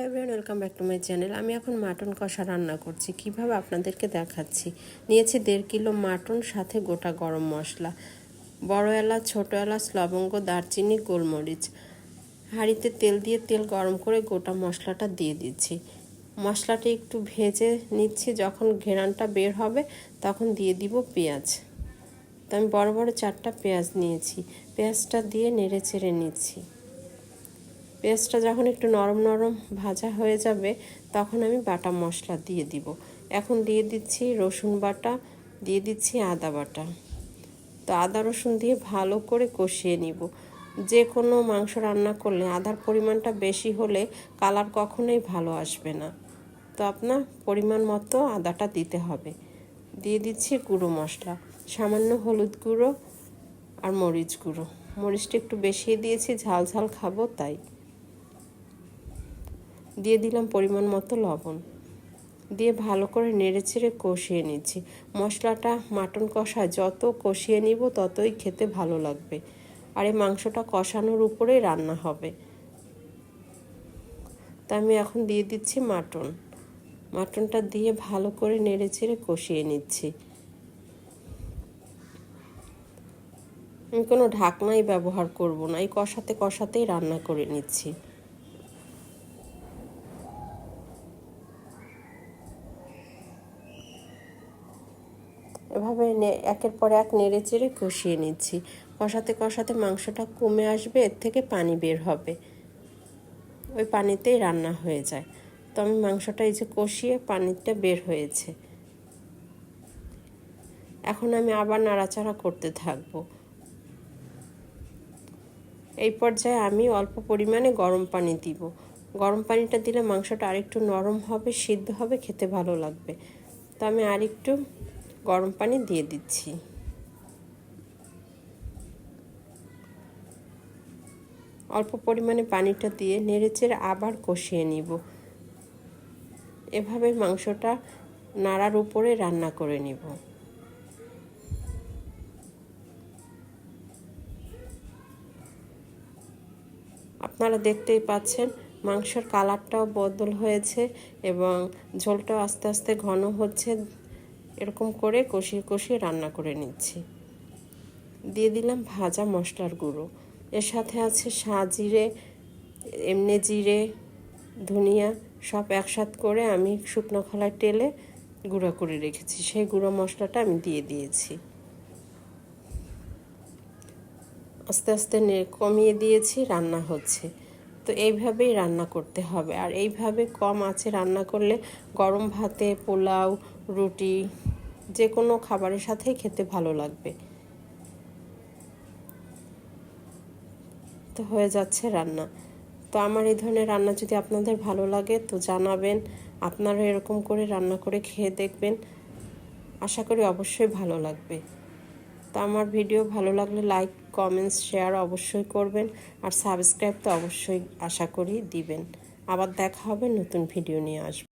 Hello everyone, welcome back to my channel. আমি এখন mutton কষা রান্না করছি। কীভাবে আপনাদেরকে দেখাচ্ছি? নিয়েছি দেড় কিলো মাটন, সাথে গোটা গরম মশলা, বড় এলাচ, ছোটো এলাচ, লবঙ্গ, দারচিনি, গোলমরিচ। হাঁড়িতে তেল দিয়ে তেল গরম করে গোটা মশলাটা দিয়ে দিচ্ছি। মশলাটা একটু ভেজে নিচ্ছি। যখন ঘেরানটা বের হবে, তখন দিয়ে দিব পেঁয়াজ। তো আমি বড় বড় চারটা পেঁয়াজ নিয়েছি। পেঁয়াজটা দিয়ে নেড়ে চেড়ে নিচ্ছি। পেঁয়াজটা যখন একটু নরম নরম ভাজা হয়ে যাবে, তখন আমি বাটা মশলা দিয়ে দিব। এখন দিয়ে দিচ্ছি রসুন বাটা, দিয়ে দিচ্ছি আদা বাটা। তো আদা রসুন দিয়ে ভালো করে কষিয়ে নিব। যে কোনো মাংস রান্না করলে আদার পরিমাণটা বেশি হলে কালার কখনোই ভালো আসবে না। তো আপনার পরিমাণ মতো আদাটা দিতে হবে। দিয়ে দিচ্ছি গুঁড়ো মশলা, সামান্য হলুদ গুঁড়ো আর মরিচ গুঁড়ো। মরিচটা একটু বেশি দিয়েছি, ঝাল ঝাল খাব তাই। দিয়ে দিলাম পরিমাণ মতো লবণ। দিয়ে ভালো করে নেড়ে ছেড়ে কষিয়ে নিচ্ছি। মশলাটা, মাটন কষা যত কষিয়ে নিব ততই খেতে ভালো লাগবে। আর এই মাংসটা কষানোর উপরেই রান্না হবে। তা আমি এখন দিয়ে দিচ্ছি মাটন। মাটনটা দিয়ে ভালো করে নেড়ে ছেড়ে কষিয়ে নিচ্ছি। আমি কোনো ঢাকনাই ব্যবহার করব না। এই কষাতে কষাতেই রান্না করে নিচ্ছি। এভাবে একের পর এক নেড়ে চেড়ে কষিয়ে নিচ্ছি। কষাতে কষাতে মাংসটা কমে আসবে, এর থেকে পানি বের হবে। ওই পানিতেই রান্না হয়ে যায়। তো আমি মাংসটা এই যে কষিয়ে পানিটা বের হয়েছে। এখন আমি আবার নাড়াচাড়া করতে থাকব। এই পর্যায়ে আমি অল্প পরিমাণে গরম পানি দিব। গরম পানিটা দিলে মাংসটা আরেকটু নরম হবে, সিদ্ধ হবে, খেতে ভালো লাগবে। তো আমি আরেকটু গরম পানি দিয়ে দিচ্ছি। অল্প পরিমাণে পানিটা দিয়ে নেড়েচেড়ে আবার কষিয়ে নিব। এভাবে মাংসটা নাড়ার উপরে রান্না করে নিব। আপনারা দেখতেই পাচ্ছেন, মাংসের কালারটাও বদল হয়েছে এবং ঝোলটাও আস্তে আস্তে ঘন হচ্ছে। এরকম করে কষিয়ে কষিয়ে রান্না করে নিচ্ছি। দিয়ে দিলাম ভাজা মশলার গুঁড়ো। এর সাথে আছে জিরে, এমনি জিরে, ধনিয়া সব একসাথ করে আমি শুকনো খোলায় টেলে গুঁড়ো করে রেখেছি। সেই গুঁড়ো মশলাটা আমি দিয়ে দিয়েছি। আস্তে আস্তে কমিয়ে দিয়েছি, রান্না হচ্ছে। তো এইভাবেই রান্না করতে হবে। আর এইভাবে কম আছে রান্না করলে গরম ভাতে পোলাও রুটি যে কোনো খাবারের সাথেই খেতে ভালো লাগবে। তো হয়ে যাচ্ছে রান্না। তো আমার এই ধরনের রান্না যদি আপনাদের ভালো লাগে, তো জানাবেন। আপনারা এরকম করে রান্না করে খেয়ে দেখবেন। আশা করি অবশ্যই ভালো লাগবে। তো আমার ভিডিও ভালো লাগলে লাইক, কমেন্টস, শেয়ার অবশ্যই করবেন। আর সাবস্ক্রাইব তো অবশ্যই আশা করি দিবেন। আবার দেখা হবে নতুন ভিডিও নিয়ে আসব